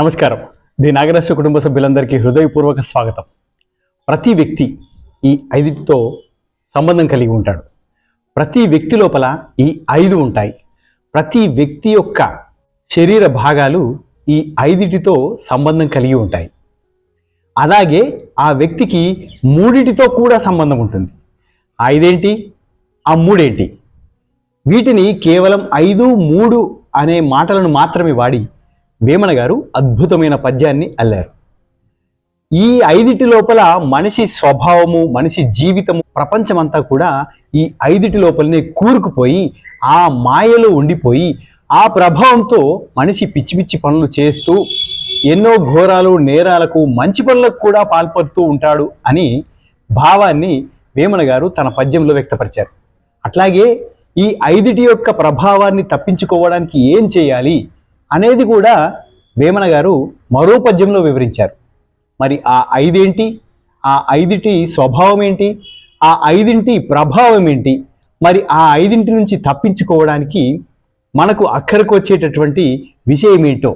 నమస్కారం. ది నాగరాష్ట్ర కుటుంబ సభ్యులందరికీ హృదయపూర్వక స్వాగతం. ప్రతి వ్యక్తి ఈ ఐదుతో సంబంధం కలిగి ఉంటాడు. ప్రతి వ్యక్తి లోపల ఈ ఐదు ఉంటాయి. ప్రతి వ్యక్తి యొక్క శరీర భాగాలు ఈ ఐదిటితో సంబంధం కలిగి ఉంటాయి. అలాగే ఆ వ్యక్తికి మూడిటితో కూడా సంబంధం ఉంటుంది. ఐదేంటి? ఆ మూడేంటి? వీటిని కేవలం ఐదు మూడు అనే మాటలను మాత్రమే వాడి వేమన గారు అద్భుతమైన పద్యాన్ని అల్లారు. ఈ ఐదిటి లోపల మనిషి స్వభావము మనిషి జీవితము ప్రపంచమంతా కూడా ఈ ఐదిటి లోపలనే కూరుకుపోయి ఆ మాయలో ఉండిపోయి ఆ ప్రభావంతో మనిషి పిచ్చి పిచ్చి పనులు చేస్తూ ఎన్నో ఘోరాలు నేరాలకు మంచి పనులకు కూడా పాల్పడుతూ ఉంటాడు అని భావాన్ని వేమన గారు తన పద్యంలో వ్యక్తపరిచారు. అట్లాగే ఈ ఐదిటి యొక్క ప్రభావాన్ని తప్పించుకోవడానికి ఏం చేయాలి? అనేది కూడా వేమన గారు మరో పద్యంలో వివరించారు. మరి ఆ ఐదేంటి? ఆ ఐదిటి స్వభావం ఏంటి ఆ ఐదింటి ప్రభావం ఏంటి మరి ఆ ఐదింటి నుంచి తప్పించుకోవడానికి మనకు అక్కడికి వచ్చేటటువంటి విషయం ఏంటో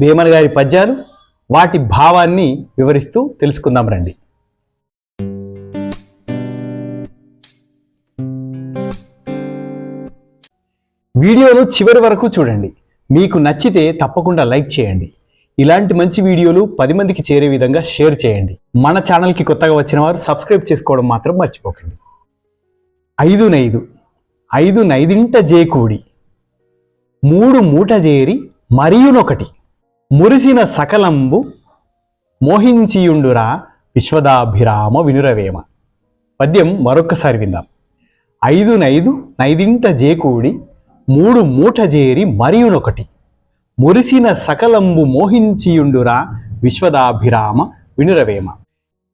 వేమన గారి పద్యాలు వాటి భావాన్ని వివరిస్తూ తెలుసుకుందాం రండి. వీడియోను చివరి వరకు చూడండి. మీకు నచ్చితే తప్పకుండా లైక్ చేయండి. ఇలాంటి మంచి వీడియోలు పది మందికి చేరే విధంగా షేర్ చేయండి. మన ఛానల్కి కొత్తగా వచ్చిన వారు సబ్స్క్రైబ్ చేసుకోవడం మాత్రం మర్చిపోకండి. ఐదు నైదు ఐదు నైదింట జేకూడి మూడు మూట చేరి మరియునొకటి మురిసిన సకలంబు మోహించియుండురా విశ్వదాభిరామ వినురవేమ. పద్యం మరొక్కసారి విందాం. ఐదు నైదు నైదింట జేకూడి మూడు మూట చేరి మరియునొకటి. మురిసిన సకలంబు మోహించియుండురా విశ్వదాభిరామ వినురవేమ.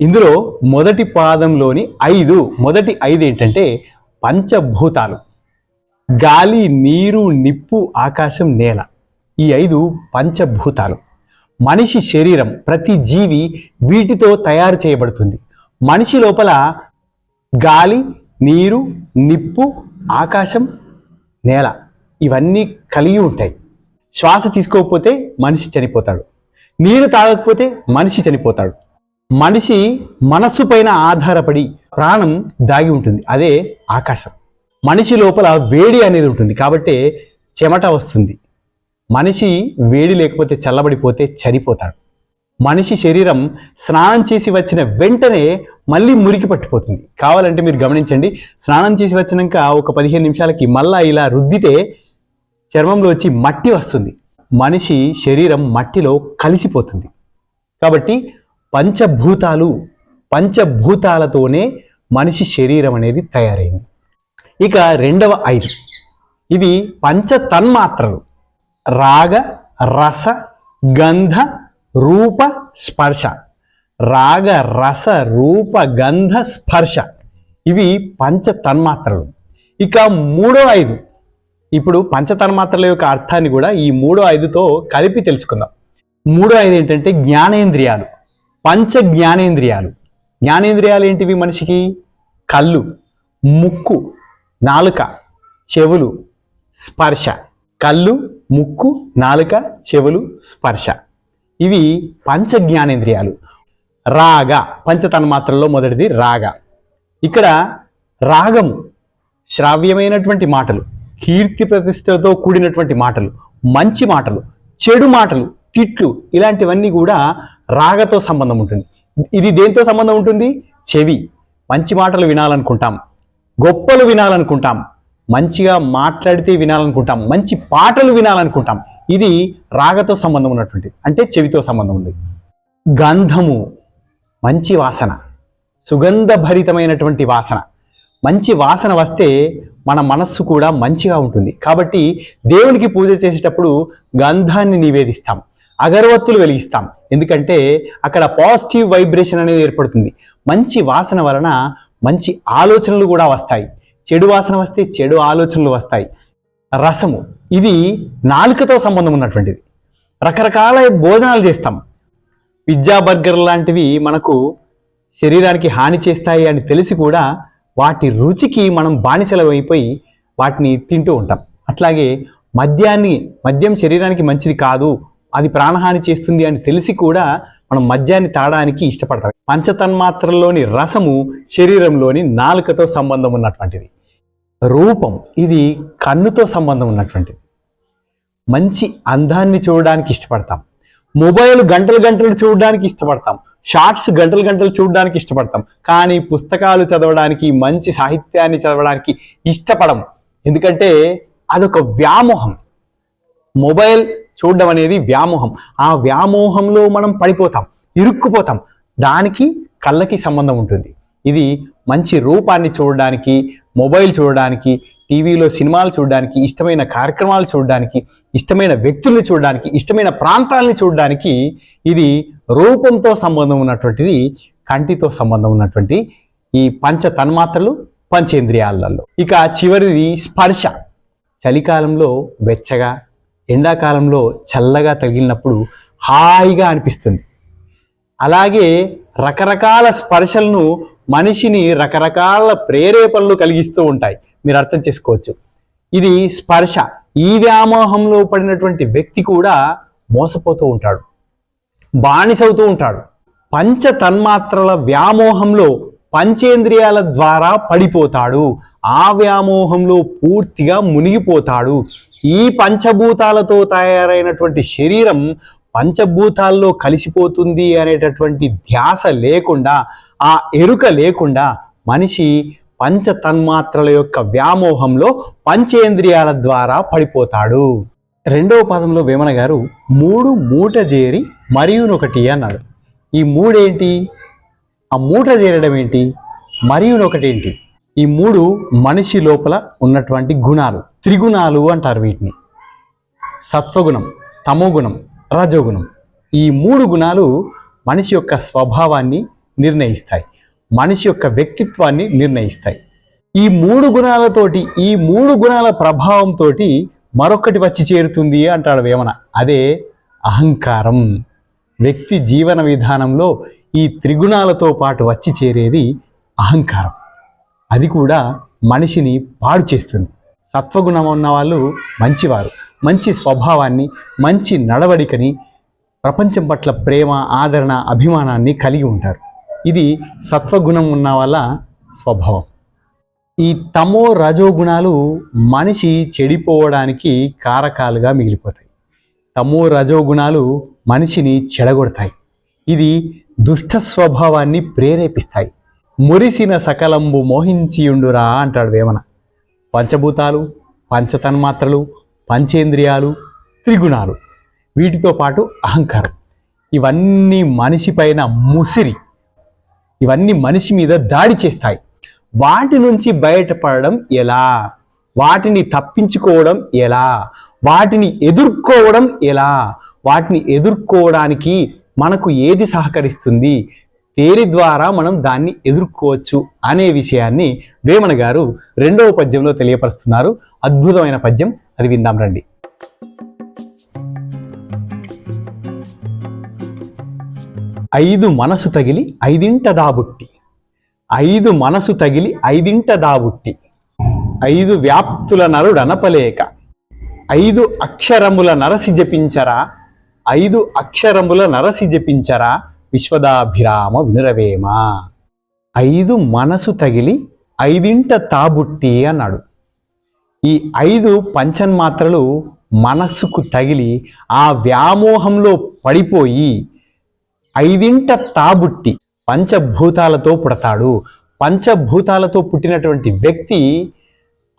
ఇందులో మొదటి పాదంలోని ఐదు మొదటి ఐదు ఏంటంటే పంచభూతాలు. గాలి నీరు నిప్పు ఆకాశం నేల. ఈ ఐదు పంచభూతాలు. మనిషి శరీరం ప్రతి జీవి వీటితో తయారు చేయబడుతుంది. మనిషి లోపల గాలి నీరు నిప్పు ఆకాశం నేల. ఇవన్నీ కలిగి ఉంటాయి. శ్వాస తీసుకోకపోతే మనిషి చనిపోతాడు. నీరు తాగకపోతే మనిషి చనిపోతాడు. మనిషి మనస్సు పైన ఆధారపడి ప్రాణం దాగి ఉంటుంది. అదే ఆకాశం. మనిషి లోపల వేడి అనేది ఉంటుంది. కాబట్టి చెమట వస్తుంది. మనిషి వేడి లేకపోతే చల్లబడిపోతే చనిపోతాడు. మనిషి శరీరం స్నానం చేసి వచ్చిన వెంటనే మళ్ళీ మురికి పట్టిపోతుంది. కావాలంటే మీరు గమనించండి స్నానం చేసి వచ్చినాక ఒక పదిహేను నిమిషాలకి మళ్ళా ఇలా రుద్దితే చర్మంలో వచ్చి మట్టి వస్తుంది. మనిషి శరీరం మట్టిలో కలిసిపోతుంది. కాబట్టి పంచభూతాలు పంచభూతాలతోనే మనిషి శరీరం అనేది తయారైంది. ఇక రెండవ ఐదు. ఇవి పంచ తన్మాత్రలు రాగ రస గంధ రూప స్పర్శ రాగ రస రూప గంధ స్పర్శ. ఇవి పంచ తన్మాత్రలు ఇక మూడో ఐదు. ఇప్పుడు పంచ తన్మాత్రల యొక్క అర్థాన్ని కూడా ఈ మూడో ఐదుతో కలిపి తెలుసుకుందాం. మూడో ఐదు ఏంటంటే జ్ఞానేంద్రియాలు. పంచ జ్ఞానేంద్రియాలు జ్ఞానేంద్రియాలు ఏంటివి మనిషికి? కళ్ళు ముక్కు నాలుక చెవులు స్పర్శ. కళ్ళు ముక్కు నాలుక చెవులు స్పర్శ. ఇవి పంచ జ్ఞానేంద్రియాలు రాగ పంచతన్మాత్రల్లో మొదటిది రాగ. ఇక్కడ రాగము శ్రావ్యమైనటువంటి మాటలు కీర్తి ప్రతిష్టతో కూడినటువంటి మాటలు మంచి మాటలు చెడు మాటలు తిట్లు ఇలాంటివన్నీ కూడా రాగతో సంబంధం ఉంటుంది. ఇది దేంతో సంబంధం ఉంటుంది? చెవి. మంచి మాటలు వినాలనుకుంటాం. గొప్పలు వినాలనుకుంటాం. మంచిగా మాట్లాడితే వినాలనుకుంటాం. మంచి పాటలు వినాలనుకుంటాం. ఇది రాగతో సంబంధం ఉన్నటువంటిది. అంటే చెవితో సంబంధం ఉంది. గంధము మంచి వాసన సుగంధభరితమైనటువంటి వాసన. మంచి వాసన వస్తే మన మనస్సు కూడా మంచిగా ఉంటుంది. కాబట్టి దేవునికి పూజ చేసేటప్పుడు గంధాన్ని నివేదిస్తాం. అగరవత్తులు వెలిగిస్తాం. ఎందుకంటే అక్కడ పాజిటివ్ వైబ్రేషన్ అనేది ఏర్పడుతుంది. మంచి వాసన వలన మంచి ఆలోచనలు కూడా వస్తాయి. చెడు వాసన వస్తే చెడు ఆలోచనలు వస్తాయి. రసము ఇది నాలుకతో సంబంధం ఉన్నటువంటిది. రకరకాల భోజనాలు చేస్తాం. పిజ్జా బర్గర్ లాంటివి మనకు శరీరానికి హాని చేస్తాయి అని తెలిసి కూడా వాటి రుచికి మనం బానిసలం అయిపోయి వాటిని తింటూ ఉంటాం. అట్లాగే మద్యాన్ని మద్యం శరీరానికి మంచిది కాదు అది ప్రాణహాని చేస్తుంది అని తెలిసి కూడా మనం మద్యాన్ని తాగడానికి ఇష్టపడతాం. పంచతన్మాత్రల్లోని రసము శరీరంలోని నాలుకతో సంబంధం ఉన్నటువంటిది. రూపం ఇది కన్నుతో సంబంధం ఉన్నటువంటిది మంచి అందాన్ని చూడడానికి ఇష్టపడతాం. మొబైల్ గంటలు గంటలు చూడడానికి ఇష్టపడతాం. షార్ట్స్ గంటలు గంటలు చూడడానికి ఇష్టపడతాం. కానీ పుస్తకాలు చదవడానికి మంచి సాహిత్యాన్ని చదవడానికి ఇష్టపడం. ఎందుకంటే అదొక వ్యామోహం. మొబైల్ చూడడం అనేది వ్యామోహం. ఆ వ్యామోహంలో మనం పడిపోతాం ఇరుక్కుపోతాం. దానికి కళ్ళకి సంబంధం ఉంటుంది. ఇది మంచి రూపాన్ని చూడడానికి మొబైల్ చూడడానికి టీవీలో సినిమాలు చూడడానికి ఇష్టమైన కార్యక్రమాలు చూడడానికి ఇష్టమైన వ్యక్తుల్ని చూడడానికి ఇష్టమైన ప్రాంతాలని చూడడానికి ఇది రూపంతో సంబంధం ఉన్నటువంటిది కంటితో సంబంధం ఉన్నటువంటి ఈ పంచ తన్మాత్రలు పంచేంద్రియాలలో ఇక చివరిది స్పర్శ. చలికాలంలో వెచ్చగా ఎండాకాలంలో చల్లగా తగిలినప్పుడు హాయిగా అనిపిస్తుంది. అలాగే రకరకాల స్పర్శలను మనిషిని రకరకాల ప్రేరేపణలు కలిగిస్తూ ఉంటాయి. మీరు అర్థం చేసుకోవచ్చు. ఇది స్పర్శ. ఈ వ్యామోహంలో పడినటువంటి వ్యక్తి కూడా మోసపోతూ ఉంటాడు. బానిసవుతూ ఉంటాడు. పంచ తన్మాత్రల వ్యామోహంలో పంచేంద్రియాల ద్వారా పడిపోతాడు. ఆ వ్యామోహంలో పూర్తిగా మునిగిపోతాడు. ఈ పంచభూతాలతో తయారైనటువంటి శరీరం పంచభూతాల్లో కలిసిపోతుంది అనేటటువంటి ధ్యాస లేకుండా ఆ ఎరుక లేకుండా మనిషి పంచ తన్మాత్రల యొక్క వ్యామోహంలో పంచేంద్రియాల ద్వారా పడిపోతాడు. రెండవ పదంలో వేమన గారు మూడు మూట చేరి మరియునొకటి అన్నాడు. ఈ మూడేంటి? ఆ మూట చేరడం ఏంటి? మరియునొకటేంటి? ఈ మూడు మనిషి లోపల ఉన్నటువంటి గుణాలు త్రిగుణాలు అంటారు వీటిని. సత్వగుణం తమోగుణం రజోగుణం. ఈ మూడు గుణాలు మనిషి యొక్క స్వభావాన్ని నిర్ణయిస్తాయి. మనిషి యొక్క వ్యక్తిత్వాన్ని నిర్ణయిస్తాయి. ఈ మూడు గుణాలతోటి ఈ మూడు గుణాల ప్రభావంతో మరొకటి వచ్చి చేరుతుంది అంటాడు వేమన. అదే అహంకారం. వ్యక్తి జీవన విధానంలో ఈ త్రిగుణాలతో పాటు వచ్చి చేరేది అహంకారం. అది కూడా మనిషిని పాడు చేస్తుంది. సత్వగుణం ఉన్న వాళ్ళు మంచివారు. మంచి స్వభావాన్ని మంచి నడవడికని ప్రపంచం పట్ల ప్రేమ ఆదరణ అభిమానాన్ని కలిగి ఉంటారు. ఇది సత్వగుణం ఉన్న వాళ్ళ స్వభావం. ఈ తమో రజో గుణాలు మనిషి చెడిపోవడానికి కారకాలుగా మిగిలిపోతాయి. తమో రజో గుణాలు మనిషిని చెడగొడతాయి. ఇది దుష్ట స్వభావాన్ని ప్రేరేపిస్తాయి. మురిసిన సకలంబు మోహించియుండురా అంటాడు వేమన. పంచభూతాలు పంచతన్మాత్రలు పంచేంద్రియాలు త్రిగుణాలు. వీటితో పాటు అహంకారం. ఇవన్నీ మనిషి పైన ముసిరి. ఇవన్నీ మనిషి మీద దాడి చేస్తాయి. వాటి నుంచి బయటపడడం ఎలా? వాటిని తప్పించుకోవడం ఎలా? వాటిని ఎదుర్కోవడం ఎలా? వాటిని ఎదుర్కోవడానికి మనకు ఏది సహకరిస్తుంది? దేని ద్వారా మనం దాన్ని ఎదుర్కోవచ్చు అనే విషయాన్ని వేమన గారు రెండవ పద్యంలో తెలియపరుస్తున్నారు. అద్భుతమైన పద్యం. అది విందాం రండి. ఐదు మనసు తగిలి ఐదింట దాబుట్టి ఐదు మనసు తగిలి ఐదింట దాబుట్టి ఐదు వ్యాప్తుల నరుడనపలేక ఐదు అక్షరముల నరసి జపించరా. ఐదు అక్షరముల నరసి జపించరా. విశ్వదాభిరామ వినురవేమ. ఐదు మనసు తగిలి ఐదింట తాబుట్టి అన్నాడు. ఈ ఐదు పంచన్మాత్రలు మనస్సుకు తగిలి ఆ వ్యామోహంలో పడిపోయి ఐదింట తాబుట్టి పంచభూతాలతో పుడతాడు. పంచభూతాలతో పుట్టినటువంటి వ్యక్తి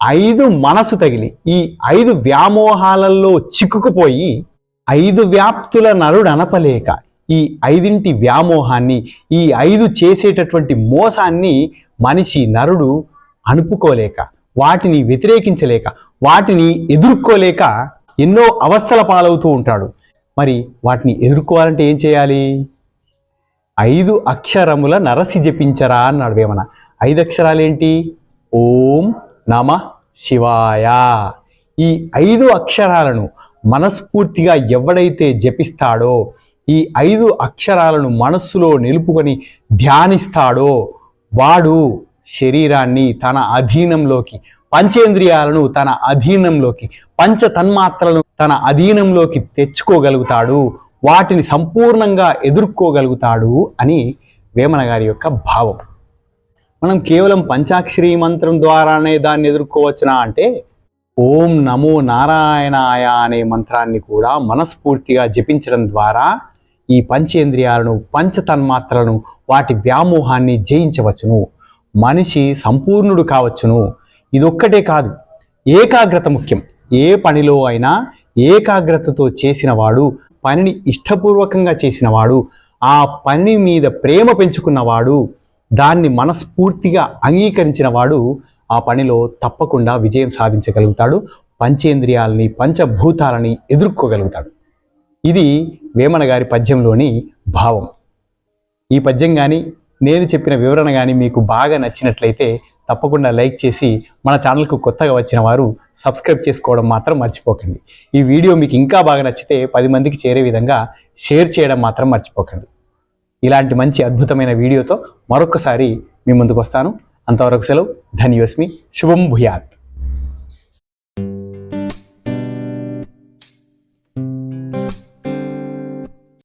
ఐదు మనసు తగిలి ఈ ఐదు వ్యామోహాలలో చిక్కుకుపోయి ఐదు వ్యాప్తుల నరుడు అనపలేక ఈ ఐదింటి వ్యామోహాన్ని ఈ ఐదు చేసేటటువంటి మోసాన్ని మనిషి నరుడు అనుపుకోలేక వాటిని వ్యతిరేకించలేక వాటిని ఎదుర్కోలేక ఎన్నో అవస్థల పాలవుతూ ఉంటాడు. మరి వాటిని ఎదుర్కోవాలంటే ఏం చేయాలి? ఐదు అక్షరముల నరసి జపించరా అన్నాడు వేమన. ఐదు అక్షరాలు ఏంటి? ఓం నమ శివాయ. ఈ ఐదు అక్షరాలను మనస్ఫూర్తిగా ఎవడైతే జపిస్తాడో ఈ ఐదు అక్షరాలను మనస్సులో నిలుపుకొని ధ్యానిస్తాడో వాడు శరీరాన్ని తన అధీనంలోకి పంచేంద్రియాలను తన అధీనంలోకి పంచ తన్మాత్రలను తన అధీనంలోకి తెచ్చుకోగలుగుతాడు వాటిని సంపూర్ణంగా ఎదుర్కోగలుగుతాడు అని వేమన గారి యొక్క భావం. మనం కేవలం పంచాక్షరి మంత్రం ద్వారానే దాన్ని ఎదుర్కోవచ్చునా అంటే ఓం నమో నారాయణాయ అనే మంత్రాన్ని కూడా మనస్ఫూర్తిగా జపించడం ద్వారా ఈ పంచేంద్రియాలను పంచతన్మాత్రలను వాటి వ్యామోహాన్ని జయించవచ్చును. మనిషి సంపూర్ణుడు కావచ్చును. ఇదొక్కటే కాదు ఏకాగ్రత ముఖ్యం. ఏ పనిలో అయినా ఏకాగ్రతతో చేసినవాడు పనిని ఇష్టపూర్వకంగా చేసినవాడు ఆ పని మీద ప్రేమ పెంచుకున్నవాడు దాన్ని మనస్ఫూర్తిగా అంగీకరించిన వాడు ఆ పనిలో తప్పకుండా విజయం సాధించగలుగుతాడు పంచేంద్రియాలని పంచభూతాలని ఎదుర్కోగలుగుతాడు. ఇది వేమన గారి పద్యంలోని భావం. ఈ పద్యం కానీ నేను చెప్పిన వివరణ కానీ మీకు బాగా నచ్చినట్లయితే తప్పకుండా లైక్ చేసి మన ఛానల్కు కొత్తగా వచ్చిన వారు సబ్స్క్రైబ్ చేసుకోవడం మాత్రం మర్చిపోకండి. ఈ వీడియో మీకు ఇంకా బాగా నచ్చితే పది మందికి చేరే విధంగా షేర్ చేయడం మాత్రం మర్చిపోకండి. ఇలాంటి మంచి అద్భుతమైన వీడియోతో మరొకసారి మీ ముందుకు వస్తాను. అంతవరకు సెలవు. ధన్యోస్మి శుభం భూయాత్.